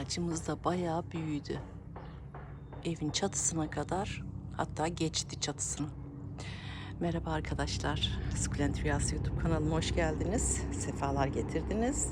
ağacımız da bayağı büyüdü. Evin çatısına kadar hatta geçti çatısını. Merhaba arkadaşlar. Sukulent YouTube kanalıma hoş geldiniz. Sefalar getirdiniz.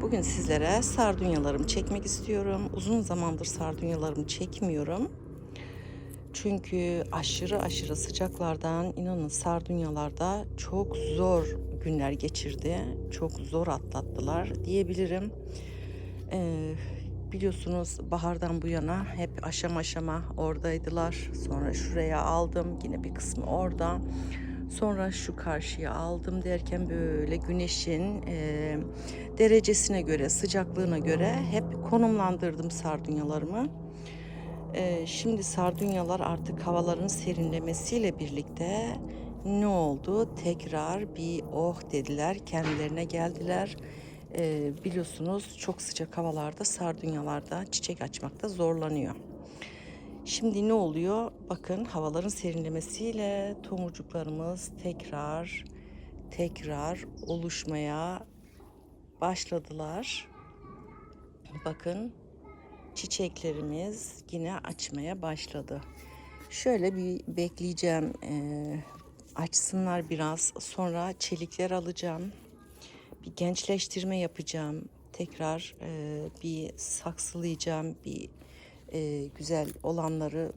Bugün sizlere sardunyalarımı çekmek istiyorum. Uzun zamandır sardunyalarımı çekmiyorum. Çünkü aşırı aşırı sıcaklardan inanın sardunyalarda çok zor günler geçirdi. Çok zor atlattılar diyebilirim. Ee, biliyorsunuz bahardan bu yana hep aşama aşama oradaydılar. Sonra şuraya aldım yine bir kısmı orada. Sonra şu karşıya aldım derken böyle güneşin e, derecesine göre, sıcaklığına göre hep konumlandırdım sardunyalarımı. Ee, şimdi sardunyalar artık havaların serinlemesiyle birlikte ne oldu? Tekrar bir oh dediler, kendilerine geldiler. Ee, biliyorsunuz çok sıcak havalarda sardunyalarda çiçek açmakta zorlanıyor. Şimdi ne oluyor? Bakın havaların serinlemesiyle tomurcuklarımız tekrar tekrar oluşmaya başladılar. Bakın çiçeklerimiz yine açmaya başladı. Şöyle bir bekleyeceğim. eee, açsınlar biraz. Sonra çelikler alacağım. Bir gençleştirme yapacağım. Tekrar eee, bir saksılayacağım. Bir eee, güzel olanları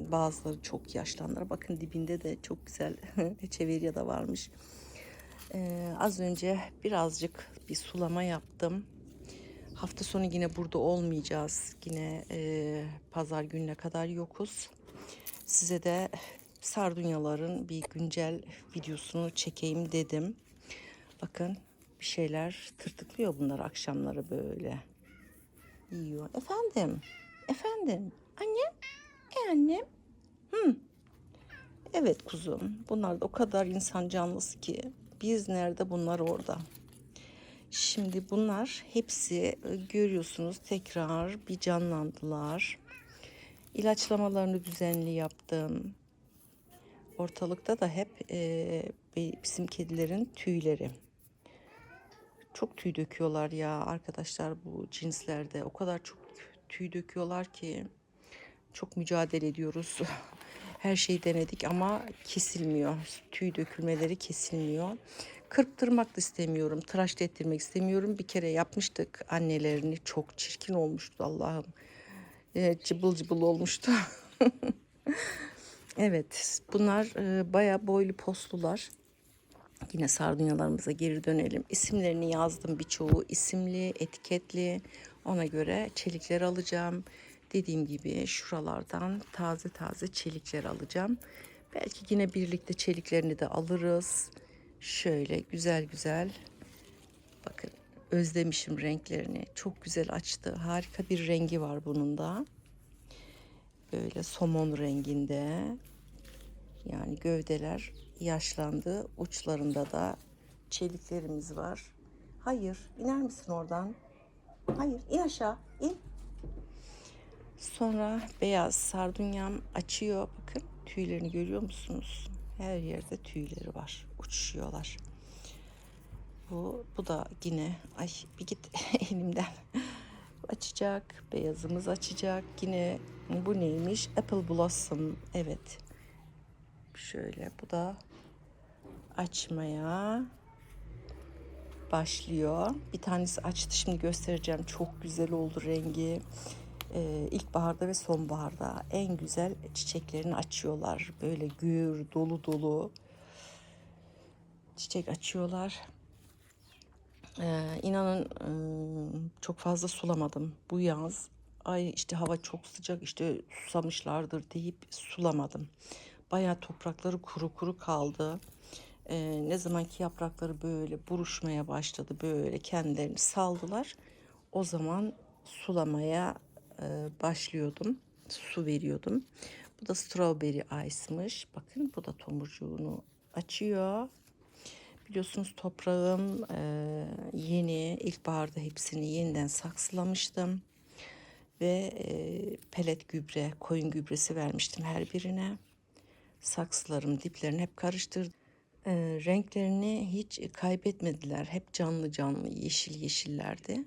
bazıları çok yaşlanlara. Bakın dibinde de çok güzel çevirya da varmış. Eee, az önce birazcık bir sulama yaptım. Hafta sonu yine burada olmayacağız. Yine e, pazar gününe kadar yokuz. Size de sardunyaların bir güncel videosunu çekeyim dedim. Bakın bir şeyler tırtıklıyor bunlar akşamları böyle. Yiyor. Efendim? Efendim? Annem? E annem? Hı. Evet kuzum. Bunlar da o kadar insan canlısı ki. Biz nerede bunlar orada. Şimdi bunlar hepsi e, görüyorsunuz tekrar bir canlandılar. İlaçlamalarını düzenli yaptım. Ortalıkta da hep e, bizim kedilerin tüyleri. Çok tüy döküyorlar ya arkadaşlar bu cinslerde. O kadar çok tüy döküyorlar ki çok mücadele ediyoruz. Her şeyi denedik ama kesilmiyor. Tüy dökülmeleri kesilmiyor. Kırptırmak da istemiyorum. Tıraş da ettirmek istemiyorum. Bir kere yapmıştık annelerini. Çok çirkin olmuştu Allah'ım. Evet, cıbıl cıbıl olmuştu. evet bunlar e, bayağı boylu poslular. Yine sardunyalarımıza geri dönelim. İsimlerini yazdım birçoğu isimli, etiketli. Ona göre çelikler alacağım. Dediğim gibi şuralardan taze taze çelikler alacağım. Belki yine birlikte çeliklerini de alırız. Şöyle güzel güzel. Bakın özlemişim renklerini. Çok güzel açtı. Harika bir rengi var bunun da. Böyle somon renginde. Yani gövdeler yaşlandı. Uçlarında da çeliklerimiz var. Hayır, iner misin oradan? Hayır, in aşağı, in. Sonra beyaz sardunyam açıyor. Bakın tüylerini görüyor musunuz? Her yerde tüyleri var. Uçuşuyorlar. Bu, bu da yine ay bir git elimden açacak. Beyazımız açacak. Yine bu neymiş? Apple Blossom. Evet. Şöyle bu da açmaya başlıyor. Bir tanesi açtı şimdi göstereceğim. Çok güzel oldu rengi. Ee, ilkbaharda ve sonbaharda en güzel çiçeklerini açıyorlar. Böyle gür, dolu dolu çiçek açıyorlar. Ee, inanın ıı, çok fazla sulamadım bu yaz. Ay işte hava çok sıcak işte susamışlardır deyip sulamadım. Bayağı toprakları kuru kuru kaldı. Ee, ne zamanki yaprakları böyle buruşmaya başladı böyle kendilerini saldılar. O zaman sulamaya e, başlıyordum. Su veriyordum. Bu da strawberry ice'mış. Bakın bu da tomurcuğunu açıyor. Biliyorsunuz toprağım e, yeni ilkbaharda hepsini yeniden saksılamıştım. Ve e, pelet gübre, koyun gübresi vermiştim her birine. Saksılarım diplerini hep karıştırdım. E, renklerini hiç kaybetmediler. Hep canlı canlı yeşil yeşillerdi.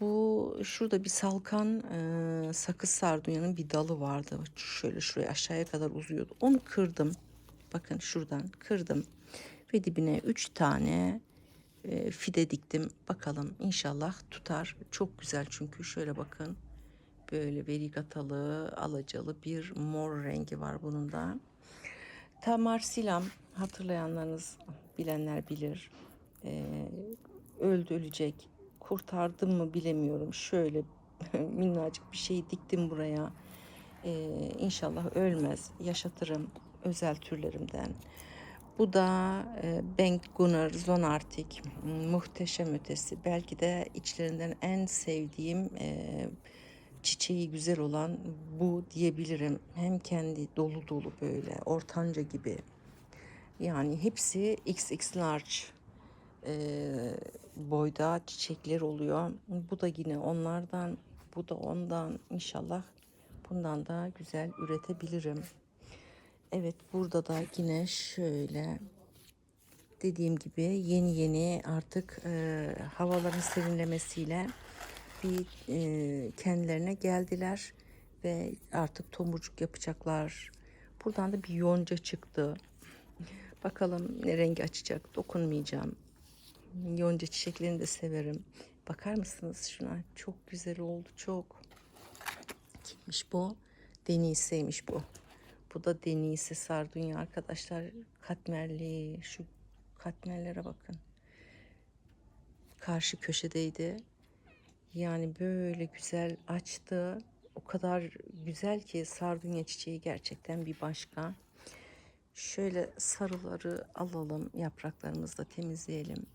Bu şurada bir salkan e, sakız sardunyanın bir dalı vardı. Şöyle şuraya aşağıya kadar uzuyordu. Onu kırdım. Bakın şuradan kırdım. Ve dibine 3 tane e, fide diktim. Bakalım inşallah tutar. Çok güzel çünkü şöyle bakın. Böyle verigatalı, alacalı bir mor rengi var bunun da. Tamarsilam hatırlayanlarınız bilenler bilir. Ee, öldü ölecek. Kurtardım mı bilemiyorum. Şöyle minnacık bir şey diktim buraya. Ee, inşallah ölmez. Yaşatırım özel türlerimden. Bu da e, Bengt Gunnar Zonartik. Muhteşem ötesi. Belki de içlerinden en sevdiğim e, çiçeği güzel olan bu diyebilirim. Hem kendi dolu dolu böyle ortanca gibi. Yani hepsi XX large e, boyda çiçekler oluyor. Bu da yine onlardan, bu da ondan. İnşallah bundan da güzel üretebilirim. Evet burada da yine şöyle dediğim gibi yeni yeni artık e, havaların serinlemesiyle bir e, kendilerine geldiler ve artık tomurcuk yapacaklar. Buradan da bir yonca çıktı. Bakalım ne rengi açacak. Dokunmayacağım. Yonca çiçeklerini de severim. Bakar mısınız şuna? Çok güzel oldu. Çok. Kimmiş bu? Denise'ymiş bu. Bu da Denise Sardunya arkadaşlar. Katmerli. Şu katmerlere bakın. Karşı köşedeydi. Yani böyle güzel açtı. O kadar güzel ki sardunya çiçeği gerçekten bir başka. Şöyle sarıları alalım, yapraklarımızı da temizleyelim.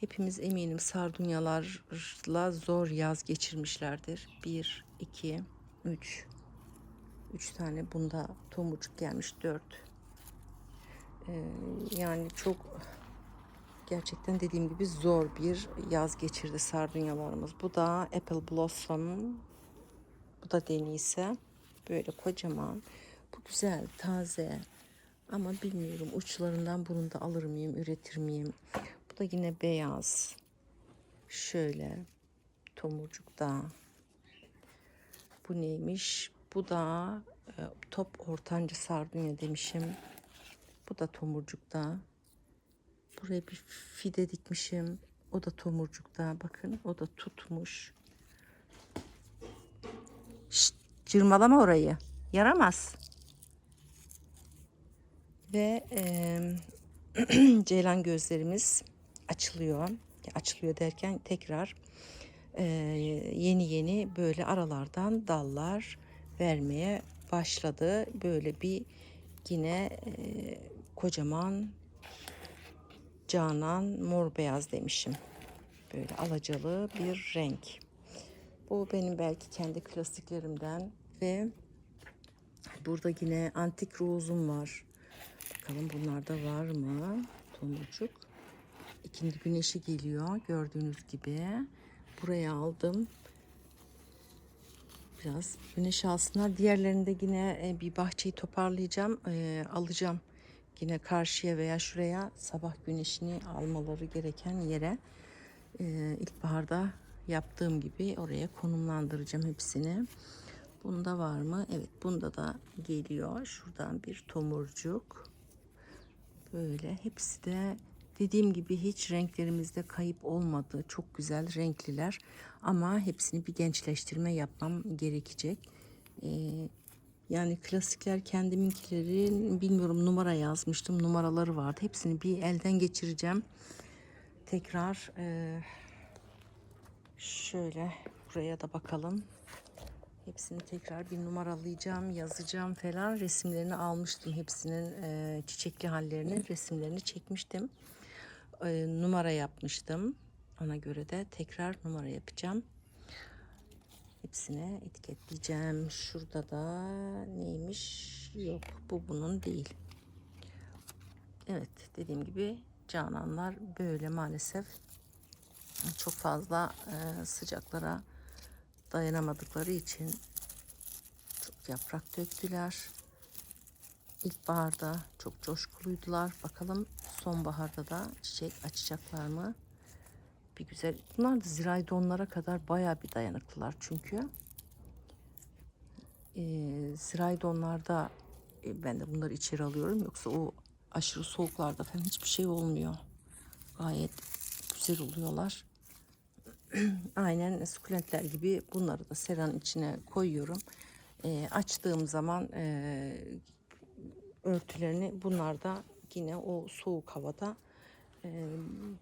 Hepimiz eminim sardunyalarla zor yaz geçirmişlerdir. Bir, iki, üç. Üç tane bunda tomurcuk gelmiş. Dört. Ee, yani çok gerçekten dediğim gibi zor bir yaz geçirdi sardunyalarımız. Bu da Apple Blossom. Bu da Denise. Böyle kocaman. Bu güzel, taze. Ama bilmiyorum uçlarından bunu da alır mıyım, üretir miyim? Bu da yine beyaz. Şöyle tomurcuk da. Bu neymiş? Bu da e, top ortanca sardunya demişim. Bu da tomurcukta. Buraya bir fide dikmişim. O da tomurcukta. Bakın o da tutmuş. Şşt, cırmalama orayı. Yaramaz. Ve e, ceylan gözlerimiz açılıyor. Açılıyor derken tekrar e, yeni yeni böyle aralardan dallar vermeye başladı. Böyle bir yine e, kocaman canan mor beyaz demişim. Böyle alacalı bir renk. Bu benim belki kendi klasiklerimden ve burada yine antik rozum var. Bakalım bunlarda var mı? Tomurcuk. İkindi güneşi geliyor gördüğünüz gibi. Buraya aldım. Biraz güneş alsınlar. Diğerlerinde yine e, bir bahçeyi toparlayacağım. E, alacağım yine karşıya veya şuraya sabah güneşini almaları gereken yere e, ilkbaharda yaptığım gibi oraya konumlandıracağım hepsini. Bunda var mı? Evet bunda da geliyor. Şuradan bir tomurcuk. Böyle hepsi de dediğim gibi hiç renklerimizde kayıp olmadı. Çok güzel renkliler. Ama hepsini bir gençleştirme yapmam gerekecek. Ee, yani klasikler kendiminkileri bilmiyorum numara yazmıştım. Numaraları vardı. Hepsini bir elden geçireceğim. Tekrar e, şöyle buraya da bakalım. Hepsini tekrar bir numaralayacağım, yazacağım falan. Resimlerini almıştım. Hepsinin e, çiçekli hallerini, resimlerini çekmiştim. E, numara yapmıştım. Ona göre de tekrar numara yapacağım. Hepsine etiketleyeceğim. Şurada da neymiş? Yok bu bunun değil. Evet dediğim gibi cananlar böyle maalesef çok fazla e, sıcaklara dayanamadıkları için çok yaprak döktüler. İlkbaharda çok coşkuluydular. Bakalım sonbaharda da çiçek açacaklar mı? Bir güzel. Bunlar da zirai donlara kadar bayağı bir dayanıklılar çünkü. Ee, zirai donlarda e, ben de bunları içeri alıyorum. Yoksa o aşırı soğuklarda falan hiçbir şey olmuyor. Gayet güzel oluyorlar. Aynen sukulentler gibi bunları da seranın içine koyuyorum. Ee, açtığım zaman e, örtülerini bunlar da yine o soğuk havada e,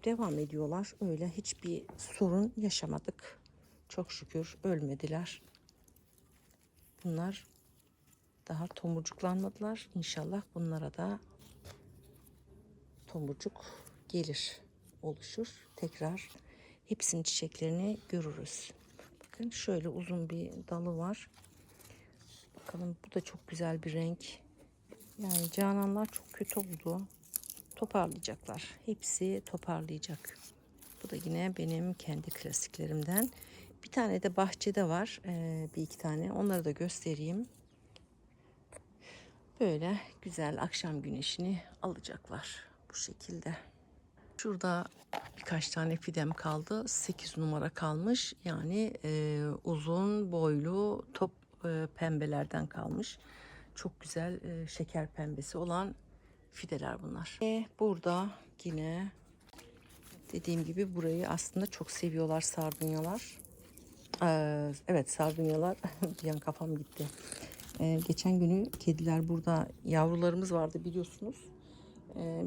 devam ediyorlar. Öyle hiçbir sorun yaşamadık. Çok şükür ölmediler. Bunlar daha tomurcuklanmadılar. İnşallah bunlara da tomurcuk gelir, oluşur. Tekrar hepsinin çiçeklerini görürüz. Bakın şöyle uzun bir dalı var. Bakalım bu da çok güzel bir renk. Yani cananlar çok kötü oldu. Toparlayacaklar. Hepsi toparlayacak. Bu da yine benim kendi klasiklerimden. Bir tane de bahçede var. Ee, bir iki tane. Onları da göstereyim. Böyle güzel akşam güneşini alacaklar. Bu şekilde. Şurada birkaç tane fidem kaldı. 8 numara kalmış. Yani e, uzun boylu top e, pembelerden kalmış. Çok güzel e, şeker pembesi olan fideler bunlar. Ve burada yine dediğim gibi burayı aslında çok seviyorlar sardunyalar. Ee, evet sardunyalar bir an kafam gitti. Ee, geçen günü kediler burada yavrularımız vardı biliyorsunuz. Ee,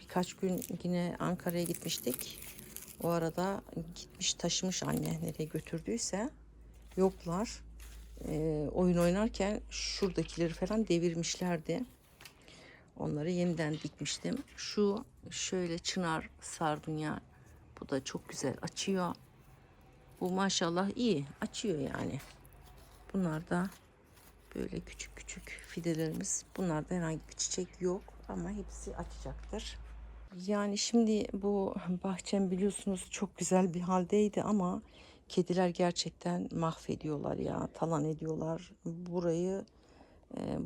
birkaç gün yine Ankara'ya gitmiştik. O arada gitmiş taşımış anne nereye götürdüyse yoklar. Ee, oyun oynarken şuradakileri falan devirmişlerdi. Onları yeniden dikmiştim. Şu şöyle çınar sardunya. Bu da çok güzel açıyor. Bu maşallah iyi açıyor yani. Bunlar da böyle küçük küçük fidelerimiz. Bunlarda herhangi bir çiçek yok ama hepsi açacaktır. Yani şimdi bu bahçem biliyorsunuz çok güzel bir haldeydi ama kediler gerçekten mahvediyorlar ya, talan ediyorlar. Burayı e,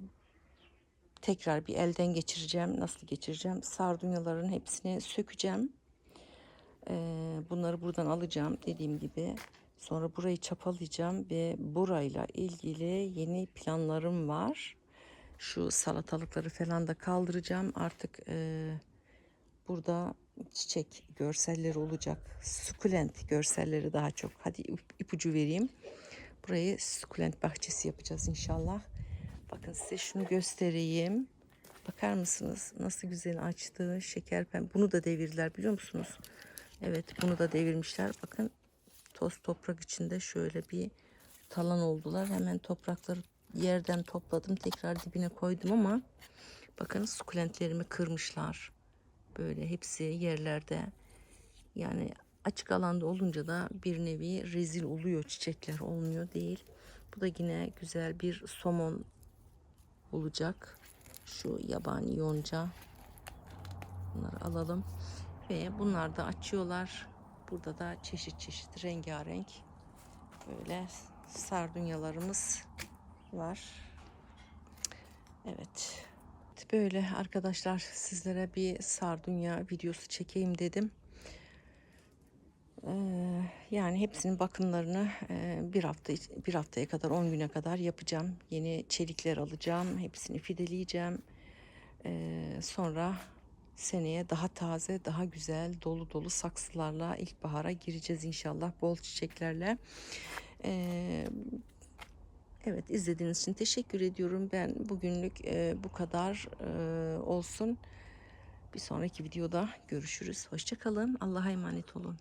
tekrar bir elden geçireceğim. Nasıl geçireceğim? Sardunyaların hepsini sökeceğim. Ee, bunları buradan alacağım dediğim gibi. Sonra burayı çapalayacağım ve burayla ilgili yeni planlarım var. Şu salatalıkları falan da kaldıracağım. Artık e, burada çiçek görselleri olacak. Sukulent görselleri daha çok. Hadi ip- ipucu vereyim. Burayı sukulent bahçesi yapacağız inşallah. Bakın size şunu göstereyim. Bakar mısınız? Nasıl güzel açtı. Şeker pembe. Bunu da devirdiler biliyor musunuz? Evet bunu da devirmişler. Bakın toz toprak içinde şöyle bir talan oldular. Hemen toprakları yerden topladım. Tekrar dibine koydum ama bakın sukulentlerimi kırmışlar. Böyle hepsi yerlerde. Yani açık alanda olunca da bir nevi rezil oluyor çiçekler olmuyor değil. Bu da yine güzel bir somon olacak. Şu yabani yonca. Bunları alalım. Ve bunlar da açıyorlar. Burada da çeşit çeşit rengarenk böyle sardunyalarımız var. Evet. Böyle arkadaşlar sizlere bir sardunya videosu çekeyim dedim. Yani hepsinin bakımlarını bir hafta bir haftaya kadar 10 güne kadar yapacağım. Yeni çelikler alacağım. Hepsini fideleyeceğim. Sonra seneye daha taze, daha güzel, dolu dolu saksılarla ilkbahara gireceğiz inşallah bol çiçeklerle. Evet izlediğiniz için teşekkür ediyorum. Ben bugünlük bu kadar olsun. Bir sonraki videoda görüşürüz. Hoşçakalın. Allah'a emanet olun.